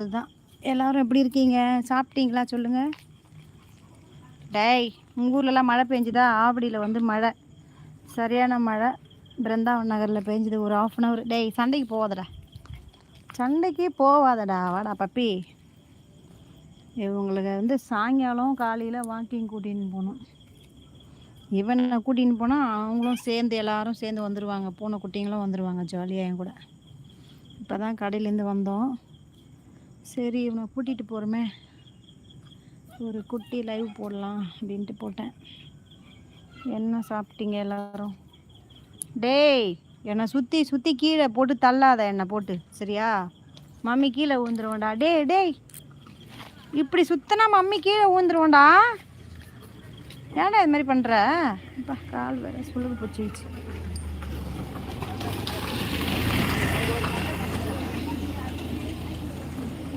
அதுதான் எல்லாரும் எப்படி இருக்கீங்க? சாப்பிட்டீங்களா? சொல்லுங்கள் டேய் உங்கள் ஊர்லலாம் மழை பெஞ்சுதா? ஆவடியில் வந்து மழை. சரியான மழை. பிருந்தாவன் நகரில் பெஞ்சுது ஒரு ஆஃப் அன் ஹவர் டேய் சண்டைக்கு போகாதடா சண்டைக்கு போகாதடா வாடா பப்பி. இவங்களுக்கு வந்து சாயங்காலம் காலையில் வாக்கிங் கூட்டின்னு போகணும் இவனை கூட்டின்னு போனால் அவங்களும் சேர்ந்து எல்லாரும் சேர்ந்து வந்துடுவாங்க பூனை குட்டிங்களும் வந்துடுவாங்க ஜாலியாக என் கூட. இப்போ தான் கடையிலேருந்து வந்தோம். சரி இவனை கூட்டிகிட்டு போகிறோமே ஒரு குட்டி லைவ் போடலாம் அப்படின்ட்டு போட்டேன். என்ன சாப்பிட்டீங்க எல்லாரும்? டேய் என்னை சுற்றி சுற்றி கீழே போட்டு தள்ளாத என்னை போட்டு சரியா? மம்மி கீழே ஊந்துருவோண்டா டேய் டேய் இப்படி சுத்தினா மம்மி கீழே ஊந்துருவோண்டா ஏன்டா இது மாதிரி பண்ணுற இப்போ கால் வேறு சுழுகு பிடிச்சிச்சு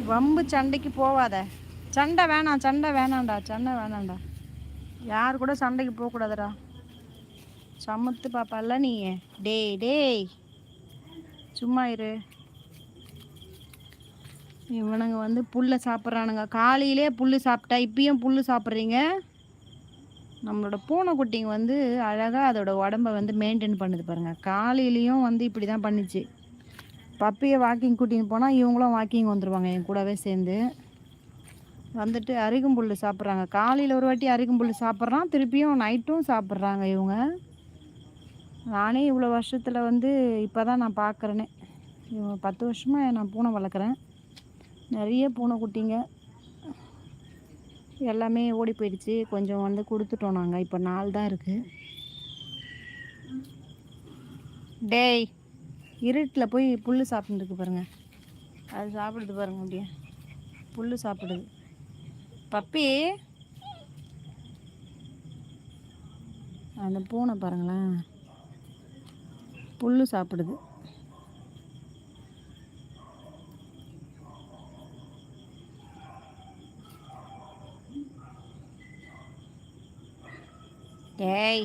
வம்பு சண்டைக்கு போவாத. சண்டை வேணாம் சண்டை வேணாம்டா சண்டை வேணாம்டா. யார் கூட சண்டைக்கு போகக்கூடாதுடா. சமத்து பாப்பால நீ டேய் டேய். சும்மா இரு. இவனுங்க வந்து புல்லை சாப்பிட்றானுங்க. காலையிலே புல் சாப்பிட்டா இப்பயும் புல் சாப்பிட்றீங்க? நம்மளோட பூனைக்குட்டிங்க வந்து அழகாக அதோட உடம்ப வந்து மெயின்டைன் பண்ணுது பாருங்கள் காலையிலையும் வந்து இப்படி தான் பண்ணிச்சு. பப்பியை வாக்கிங் கூட்டின்னு போனால் இவங்களும் வாக்கிங் வந்துடுவாங்க என் கூடவே சேர்ந்து. வந்துட்டு அருகம்புல் சாப்பிட்றாங்க. காலையில் ஒரு வாட்டி அருகம்புல் சாப்பிட்றான் திருப்பியும் நைட்டும் சாப்பிட்றாங்க இவங்க. நானே இவ்வளோ வருஷத்தில் வந்து இப்போ தான் நான் பார்க்குறேனே இவங்க பத்து வருஷமாக நான் பூனை வளர்க்குறேன். நிறைய பூனை குட்டிங்க. எல்லாமே ஓடி போயிடுச்சு. கொஞ்சம் வந்து கொடுத்துட்டோம் நாங்கள் இப்போ நாள் தான் இருக்குது டேய் இருட்டில் போய் புல் சாப்பிட்டுருக்கு பாருங்கள் அது சாப்பிடுது பாருங்க அப்படியே. புல் சாப்பிடுது. பப்பி அந்த பூனை பாருங்களேன். புல் சாப்பிடுது. ஏய்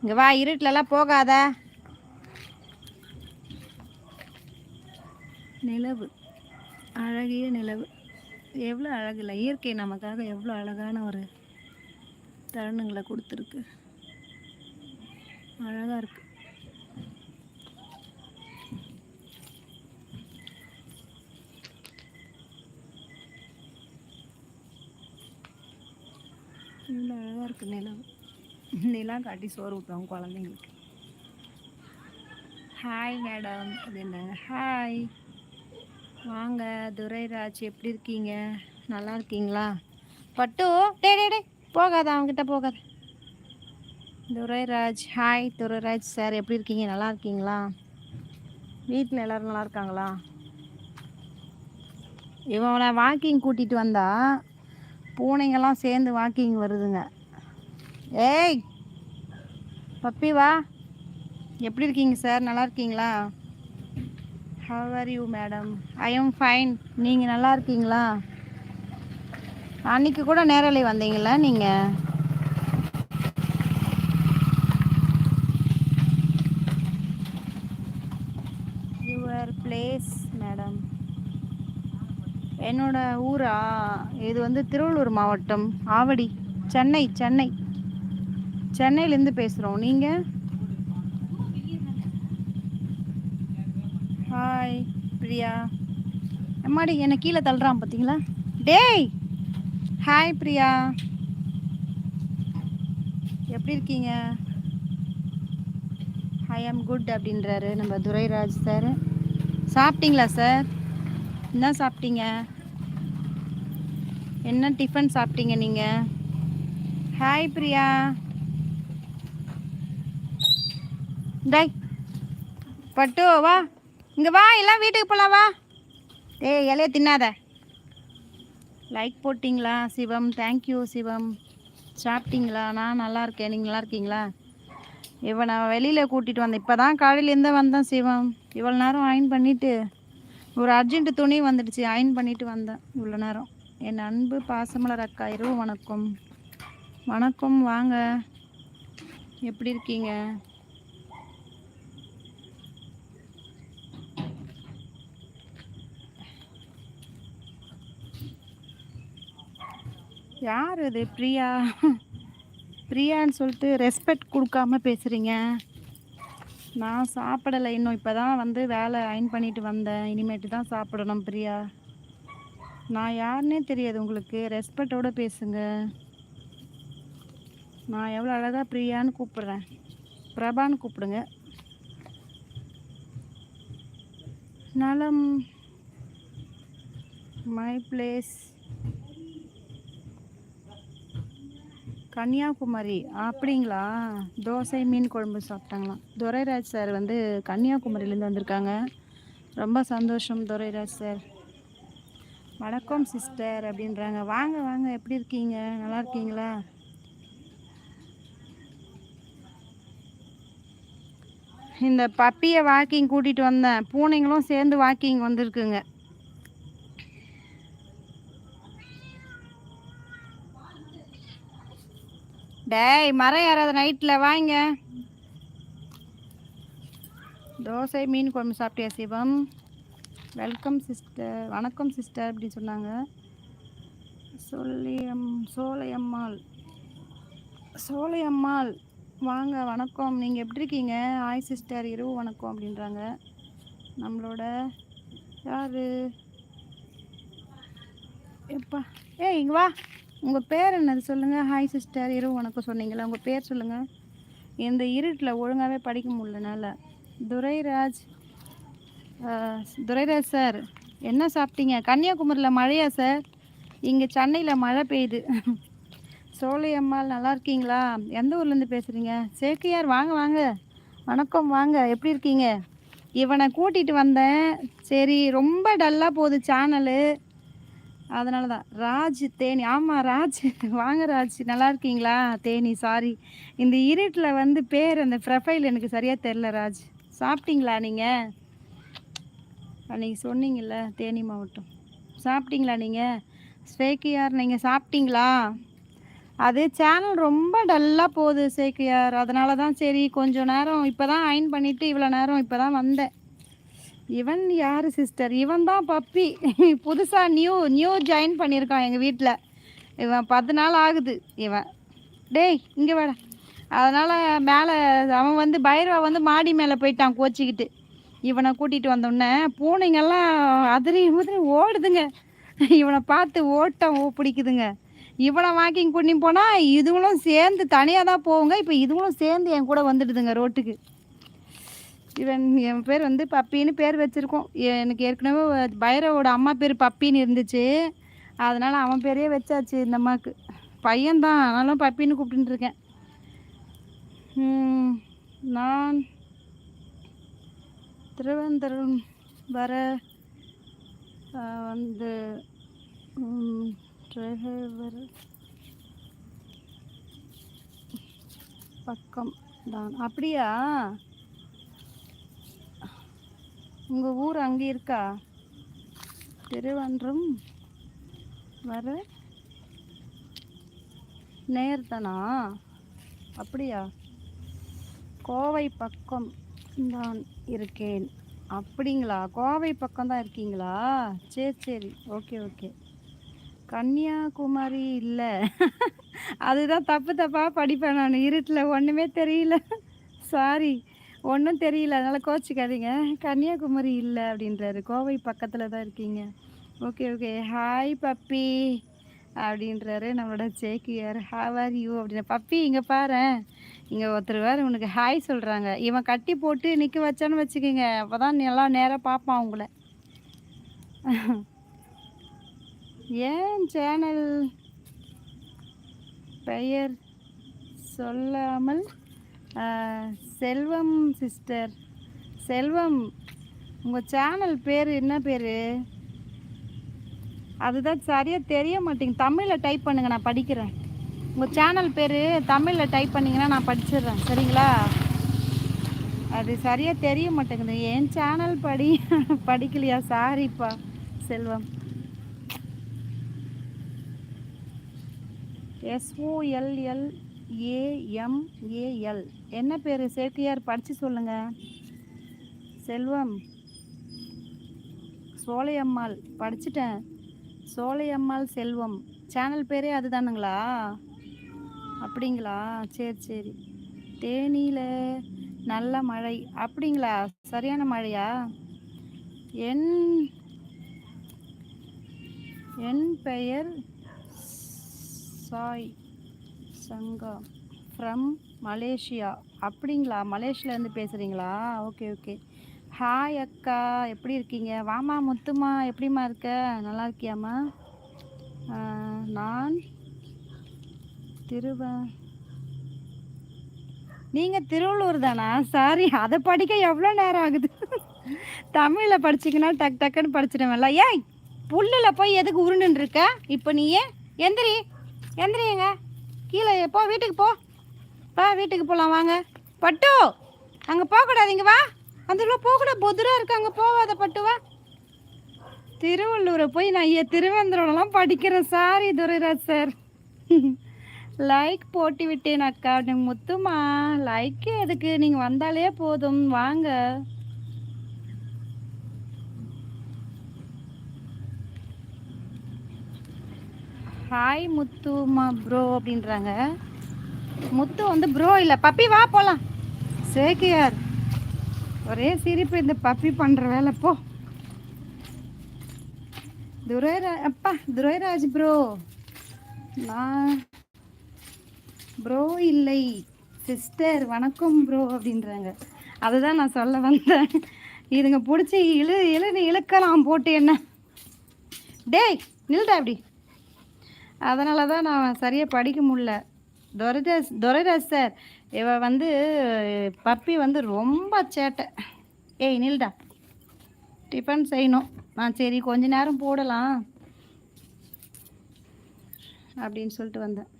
இங்கே வா இருட்டிலலாம் போகாத. நிலவு. அழகிய நிலவு. எவ்வளோ அழகில்ல இயற்கை நமக்காக எவ்வளோ அழகான ஒரு தருணங்களை கொடுத்துருக்கு. அழகாக இருக்கு. இவ்வளோ அழகாக இருக்குது நிலவு. நிலா காட்டி சோறு ஊற்றுவாங்க குழந்தைங்களுக்கு. ஹாய் மேடம் அப்படின்னாங்க ஹாய் வாங்க துரைராஜ் எப்படி இருக்கீங்க? நல்லா இருக்கீங்களா? பட்டு டே டே டே போகாத அவங்ககிட்ட போகாத. துரைராஜ் ஹாய் துரைராஜ் சார் எப்படி இருக்கீங்க? நல்லா இருக்கீங்களா? வீட்டில் எல்லோரும் நல்லா இருக்காங்களா? இவனை வாக்கிங் கூட்டிகிட்டு வந்தா பூனைங்கெல்லாம் சேர்ந்து வாக்கிங் வருதுங்க. ஏய் பப்பி வா. எப்படி இருக்கீங்க சார் நல்லா இருக்கீங்களா? How are you madam I am fine நீங்கள் நல்லா இருக்கீங்களா? அன்னைக்கு கூட நேரலை வந்தீங்களா நீங்கள் யுவர் பிளேஸ் மேடம் என்னோட ஊரா? இது வந்து திருவள்ளூர் மாவட்டம். ஆவடி. சென்னை சென்னை. சென்னையிலேருந்து பேசுகிறோம் நீங்கள் ஹாய் பிரியா. அம்மாடி என்னை கீழே தள்ளுறான் பார்த்தீங்களா? டேய்! ஹாய் பிரியா. எப்படி இருக்கீங்க? ஐ ஆம் குட் அப்படின்றாரு நம்ம துரைராஜ் சார் சாப்பிட்டீங்களா சார் என்ன சாப்பிட்டீங்க? என்ன டிஃபன் சாப்பிட்டீங்க நீங்கள் ஹாய் பிரியா. டை பட்டு வா. இங்கே வா எல்லாம் வீட்டுக்கு போகலாம் வா. டேய் இலைய தின்னாத. லைக் போட்டிங்களா சிவம்? தேங்க்யூ சிவம். சாப்பிட்டீங்களா? நான் நல்லா இருக்கேன். நீங்கள் நல்லா இருக்கீங்களா? நான் வெளியில் கூட்டிகிட்டு வந்தேன். இப்போ தான் காலையிலேருந்தே வந்தேன் சிவம். இவ்வளோ நேரம் அயன் பண்ணிவிட்டு ஒரு அர்ஜென்ட் துணி வந்துடுச்சு. அயன் பண்ணிவிட்டு வந்தேன். இவ்வளோ நேரம். என் அன்பு பாசமலர் அக்கா இரவு வணக்கம். வணக்கம் வாங்க. எப்படி இருக்கீங்க? யார் அது? பிரியா? பிரியான்னு சொல்லிட்டு ரெஸ்பெக்ட் கொடுக்காம பேசுகிறீங்க நான் சாப்பிடலை இன்னும். இப்போ தான் வந்து வேலை அயன் பண்ணிட்டு வந்தேன். இனிமேட்டு தான் சாப்பிடணும் பிரியா. நான் யாருன்னே தெரியாது உங்களுக்கு. ரெஸ்பெக்டோட பேசுங்க. நான் எவ்வளோ அழகாக பிரியான்னு கூப்பிட்றேன். பிரபான்னு கூப்பிடுங்க. நலம். My place Kanyakumari. அப்படிங்களா? தோசை மீன் குழம்பு சாப்பிட்டாங்களாம். துரைராஜ் சார் வந்து கன்னியாகுமரியிலேருந்து வந்திருக்காங்க. ரொம்ப சந்தோஷம் துரைராஜ் சார். வணக்கம் சிஸ்டர் அப்படின்றாங்க. வாங்க வாங்க. எப்படி இருக்கீங்க? நல்லா இருக்கீங்களா? இந்த பப்பியை வாக்கிங் கூட்டிகிட்டு வந்தேன். பூனைங்களும் சேர்ந்து வாக்கிங் வந்திருக்குங்க. டேய் மரம் யாராவது நைட்டில் வாங்க. தோசை மீன் குழம்பு சாப்பிட்டியா சிவம்? Welcome sister. வணக்கம் சிஸ்டர் அப்படி சொன்னாங்க. சொல்லியம் சோலையம்மாள். சோலையம்மாள் வாங்க வணக்கம். நீங்கள் எப்படி இருக்கீங்க? ஆய் சிஸ்டர் இரவு வணக்கம் அப்படின்றாங்க. நம்மளோட யார்? எப்பா ஏய் இங்கே வா. உங்கள் பேர் என்னது சொல்லுங்கள் ஹாய் சிஸ்டர் இரவு வணக்கம் சொன்னீங்களா உங்கள் பேர் சொல்லுங்கள் இந்த இருட்டில் ஒழுங்காகவே படிக்க முடியலனால துரைராஜ் துரைராஜ் சார் என்ன சாப்பிட்டீங்க? கன்னியாகுமரியில் மழையா சார் இங்கே சென்னையில் மழை பெய்யுது. சோலையம்மாள் நல்லா இருக்கீங்களா? எந்த ஊர்லேருந்து பேசுகிறீங்க சேக்கியார் வாங்க வாங்க. வணக்கம் வாங்க. எப்படி இருக்கீங்க? இவனை கூட்டிகிட்டு வந்தேன். சரி ரொம்ப டல்லாக போகுது சேனலு அதனால தான் ராஜ் தேனி. ஆமாம் ராஜ். வாங்க ராஜ். நல்லா இருக்கீங்களா? தேனி சாரி இந்த இருட்டில் வந்து பேர் அந்த ப்ரொஃபைல் எனக்கு சரியாக தெரில ராஜ். சாப்பிட்டீங்களா நீங்கள் அன்றைக்கி சொன்னீங்கல்ல தேனி மாவட்டம். சாப்பிட்டீங்களா நீங்கள் ஸ்வேக்கியார் நீங்கள் சாப்பிட்டீங்களா? அது சேனல் ரொம்ப டல்லாக போகுது சேக்கியார். அதனால தான் சரி கொஞ்சம் நேரம் இப்போ தான் அயன் பண்ணிவிட்டு இவ்வளோ நேரம் இப்போ தான் வந்தேன். இவன் யார் சிஸ்டர் இவன் தான் பப்பி புதுசாக நியூ நியூ ஜாயின் பண்ணியிருக்கான் எங்கள் வீட்டில் இவன் பத்து நாள் ஆகுது இவன். டேய் இங்கே வேட. அதனால் மேலே அவன் வந்து பைரவா வந்து மாடி மேலே போயிட்டான் கோச்சிக்கிட்டு. இவனை கூட்டிகிட்டு வந்தோடனே பூனைங்கெல்லாம் அதிரி உதிரி ஓடுதுங்க. இவனை பார்த்து ஓட்டம் ஓ பிடிக்குதுங்க. இவனை வாக்கிங் பண்ணி போனால் இதுங்களும் சேர்ந்து தனியாக தான் போகுங்க இப்போ இதுங்களும் சேர்ந்து என் கூட வந்துடுதுங்க ரோட்டுக்கு இவன் என் பேர் வந்து பப்பின்னு பேர் வச்சுருக்கோம். எனக்கு ஏற்கனவே பைரவோட அம்மா பேர் பப்பின்னு இருந்துச்சு. அதனால் அவன் பேரே வச்சாச்சு இந்த அம்மாவுக்கு பையன்தான் ஆனாலும் பப்பின்னு கூப்பிட்டுருக்கேன் நான் திருவனந்தபுரம் வர வந்து டிரைவர் பக்கம் தான் அப்படியா? உங்கள் ஊர் அங்கே இருக்கா? திருவன்றம் வர நேர்தானா? அப்படியா? கோவை பக்கம் தான் இருக்கேன். அப்படிங்களா? கோவை பக்கம் தான் இருக்கீங்களா? சரி சரி. Okay okay. கன்னியாகுமரி இல்லை. அதுதான் தப்பு தப்பாக படிப்பேன் நான். இருட்டில் ஒன்றுமே தெரியல. சாரி ஒன்றும் தெரியல. அதனால் கோச்சிக்காதீங்க. கன்னியாகுமரி இல்லை அப்படின்றாரு. கோவை பக்கத்தில் தான் இருக்கீங்க. ஓகே ஓகே ஹாய் பப்பி அப்படின்றாரு நம்மளோட சேக்கியார் ஹாவ் ஆர் யூ அப்படின்ற பப்பி இங்கே பாரு. இங்கே ஒருத்தர் வேறு உனக்கு ஹாய் சொல்கிறாங்க இவன் கட்டி போட்டு நிற்க வச்சான்னு வச்சுக்கோங்க. அப்போ தான் நல்லா நேராக பார்ப்பான் உங்களை. ஏன் சேனல் பெயர் சொல்லாமல் செல்வம் சிஸ்டர். செல்வம் உங்கள் சேனல் பேர் என்ன பேர்? அதுதான் சரியாக தெரிய மாட்டேங்குது. தமிழில் டைப் பண்ணுங்க நான் படிக்கிறேன். உங்கள் சேனல் பேர் தமிழில் டைப் பண்ணிங்கன்னா நான் படிச்சிடுறேன். சரிங்களா? அது சரியாக தெரிய மாட்டேங்குது. என் சேனல் படி படிக்கலையா? சாரிப்பா செல்வம். எஸ்ஓஎல்எல் ஏஎம்ஏஎல் என்ன பேர்? சேக்கியார் படித்து சொல்லுங்க. செல்வம். சோலையம்மாள் படிச்சிட்டேன். சோலையம்மாள் செல்வம். சேனல் பேரே அதுதானுங்களா? அப்படிங்களா? சரி சரி. தேனியில் நல்ல மழை. அப்படிங்களா? சரியான மழையா? என் என் பெயர் சாய் சங்கா. From Malaysia. அப்படிங்களா? மலேசியாலேருந்து பேசுகிறீங்களா ஓகே ஓகே. ஹாய் அக்கா எப்படி இருக்கீங்க? வாமா முத்துமா எப்படிம்மா இருக்க? நல்லா இருக்கியாம்மா? நான் திருவ நீங்கள் திருவள்ளூர் தானா? சாரி அதை படிக்க எவ்வளோ நேரம் ஆகுது? தமிழில் படிச்சிங்கன்னா டக் டக்குன்னு படிச்சிடுவேன்ல ஏய் புல்லில் போய் எதுக்கு உருண்டுன்னு இருக்க? இப்போ நீ ஏன் எந்திரி எந்திரிங்க கீழே போ வீட்டுக்கு போ. வா வீட்டுக்கு போகலாம் வாங்க. பட்டு அங்கே போகக்கூடாதீங்க வா. அந்த உள்ள போகக்கூடாது பொதுராக இருக்கு அங்கே போகாத பட்டு வா. திருவள்ளூரை போய் நான் ஏ- திருவேந்திரம்லாம் படிக்கிறேன் சாரி துரைராஜ் சார். லைக் போட்டு விட்டேன் அக்கா நீ முத்துமா. லைக் எதுக்கு? நீங்கள் வந்தாலே போதும் வாங்க. ஹாய் முத்துமா ப்ரோ அப்படின்றாங்க. முத்து வந்து ப்ரோ இல்லை. பப்பி வா போகலாம் சேக்கியார். ஒரே சிரிப்பு இந்த பப்பி பண்ணுற வேலை. போ. துரைரா அப்பா துரைராஜ் ப்ரோ நான் ப்ரோ இல்லை. சிஸ்டர் வணக்கம் ப்ரோ அப்படின்றாங்க. அதுதான் நான் சொல்ல வந்தேன். இதுங்க பிடிச்சி இழு இழுன்னு இழுக்கலாம் போட்டு என்ன. டேய் நில்டா அப்படி அதனால தான் நான் சரியாக படிக்க முடில துரைராஜ் துரைராஜ் சார் இவ வந்து பப்பி வந்து ரொம்ப சேட்டை. ஏய் நில்டா. டிஃபன் செய்யணும். நான் சரி கொஞ்ச நேரம் போடலாம். அப்படின்னு சொல்லிட்டு வந்தேன்.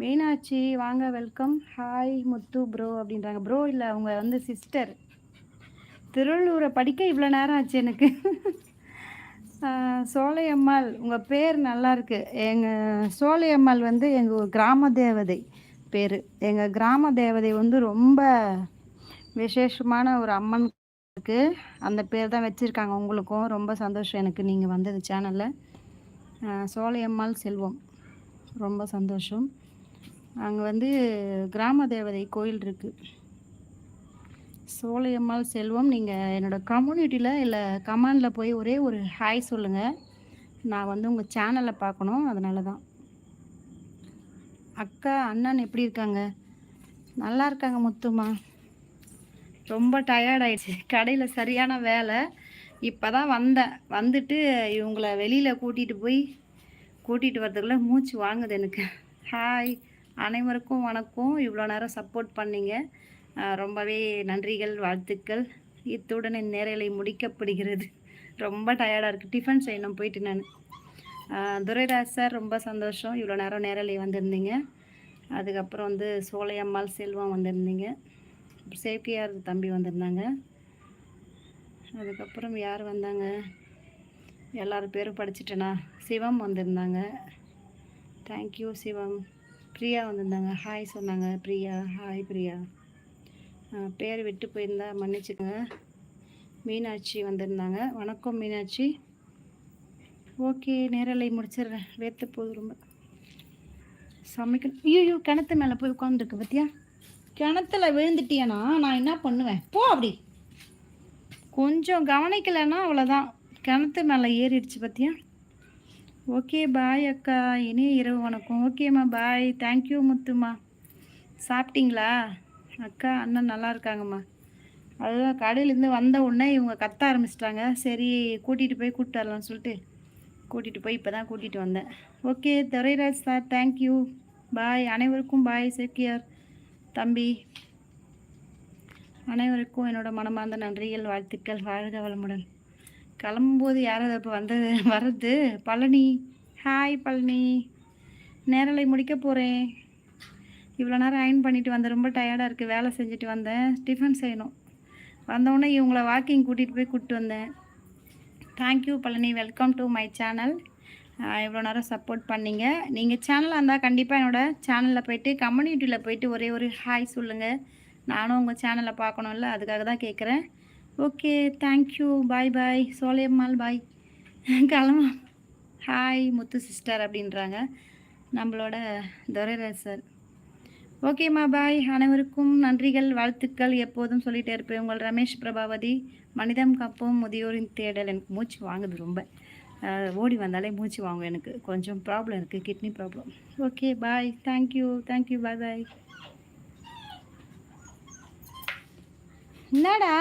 மீனாட்சி வாங்க வெல்கம். ஹாய் முத்து ப்ரோ அப்படின்றாங்க. ப்ரோ இல்லை அவங்க வந்து சிஸ்டர் திருவள்ளூரை படிக்க இவ்வளோ நேரம் ஆச்சு எனக்கு. சோலையம்மாள் உங்கள் பேர் நல்லா இருக்கு. எங்கள் சோலையம்மாள் வந்து எங்கள் கிராம தேவதை பேர். எங்கள் கிராம தேவதை வந்து ரொம்ப விசேஷமான ஒரு அம்மன் இருக்கு. அந்த பேர் தான் வச்சுருக்காங்க உங்களுக்கும். ரொம்ப சந்தோஷம் எனக்கு நீங்கள் வந்தது சேனலில் சோலையம்மாள் செல்வம். ரொம்ப சந்தோஷம். அங்கே வந்து கிராம தேவதை கோயில் இருக்குது சோலையம்மாள் செல்வம் நீங்கள் என்னோட கம்யூனிட்டியில் இல்லை கமாண்டில் போய் ஒரே ஒரு ஹாய் சொல்லுங்கள் நான் வந்து உங்கள் சேனலை பார்க்கணும் அதனால தான் அக்கா அண்ணன் எப்படி இருக்காங்க? நல்லா இருக்காங்க முத்துமா ரொம்ப டயர்டாயிடுச்சு கடையில் சரியான வேலை. இப்போ தான் வந்தேன். வந்துட்டு இவங்கள வெளியில் கூட்டிகிட்டு போய் கூட்டிகிட்டு வரதுக்குள்ளே மூச்சு வாங்குது எனக்கு. ஹாய் அனைவருக்கும் வணக்கம். இவ்வளோ நேரம் சப்போர்ட் பண்ணிங்க. ரொம்பவே நன்றிகள் வாழ்த்துக்கள். இத்துடன் என் நேரலை முடிக்கப்படுகிறது. ரொம்ப டயர்டாக இருக்குது டிஃபன் செய்யணும் போயிட்டு நான். துரைராஜ் சார் ரொம்ப சந்தோஷம். இவ்வளோ நேரம் நேரலை வந்திருந்தீங்க. அதுக்கப்புறம் வந்து சோலையம்மாள் செல்வம் வந்திருந்தீங்க. சேஃப்டியார் தம்பி வந்திருந்தாங்க. அதுக்கப்புறம் யார் வந்தாங்க? எல்லாரும் பேரும் படிச்சிட்டேனா? சிவம் வந்திருந்தாங்க. தேங்க்யூ சிவம். பிரியா வந்திருந்தாங்க. ஹாய் சொன்னாங்க. பிரியா. ஹாய் பிரியா. பேர் விட்டு போயிருந்தா மன்னிச்சுக்கோங்க. மீனாட்சி வந்திருந்தாங்க. வணக்கம் மீனாட்சி. ஓகே நேரலை முடிச்சிடுறேன். வேர்த்து போகுது ரொம்ப. சமைக்கணும். ஐயோ கிணத்து மேலே போய் உட்காந்துருக்கு பார்த்தியா கிணத்துல விழுந்துட்டியனா நான் என்ன பண்ணுவேன்? போ அப்படி. கொஞ்சம் கவனிக்கலைன்னா அவ்வளோதான் கிணத்து மேலே ஏறிடுச்சு பார்த்தியா ஓகே பாய் அக்கா. இனி இரவு வணக்கம். ஓகேம்மா பாய் தேங்க்யூ முத்துமா சாப்பிட்டீங்களா? அக்கா அண்ணன் நல்லா இருக்காங்கம்மா. அதுதான் கடையிலேருந்து வந்த உடனே இவங்க கத்த ஆரம்பிச்சிட்டாங்க. சரி கூட்டிகிட்டு போய் கூப்பிட்டு வரலாம்னு சொல்லிட்டு கூட்டிகிட்டு போய் இப்போ தான் கூட்டிகிட்டு வந்தேன். Okay Durairaj sir thank you bye அனைவருக்கும் பாய் சேக்கியார் தம்பி அனைவருக்கும் என்னோட மனமார்ந்த நன்றிகள் வாழ்த்துக்கள் வாழ்க வளமுடன். கிளம்பும்போது யாராவது இப்போ வந்தது வர்றது? பழனி. ஹாய் பழனி. நேரலை முடிக்க போகிறேன் இவ்வளோ நேரம் அயன் பண்ணிட்டு வந்தேன் ரொம்ப டயர்டாக இருக்குது வேலை செஞ்சுட்டு வந்தேன். டிஃபன் செய்யணும். வந்தவுடனே இவங்கள வாக்கிங் கூட்டிகிட்டு போய் கூப்பிட்டு வந்தேன். Thank you Palani. Welcome to my channel இவ்வளோ நேரம் சப்போர்ட் பண்ணிங்க. நீங்கள் சேனலாக இருந்தால் கண்டிப்பாக என்னோடய சேனலில் போயிட்டு கம்யூனிட்டியில் போயிட்டு ஒரே ஒரு ஹாய் சொல்லுங்கள் நானும் உங்கள் சேனலை பார்க்கணும்ல அதுக்காக தான் கேட்குறேன் okay thank you bye bye Solaiyammal bye கிளம்பா. Hi Muthu sister அப்படின்றாங்க. நம்மளோட துரைராஜ் சார் ஓகேம்மா பாய் அனைவருக்கும் நன்றிகள் வாழ்த்துக்கள். எப்போதும் சொல்லிகிட்டே இருப்பேன் உங்கள் ரமேஷ் பிரபாவதி. மனிதம் கப்பும் முதியோரின் தேடல். எனக்கு மூச்சு வாங்குது ரொம்ப. ஓடி வந்தாலே மூச்சு வாங்கும் எனக்கு. கொஞ்சம் ப்ராப்ளம் இருக்குது kidney problem okay bye thank you thank you bye bye என்னடா?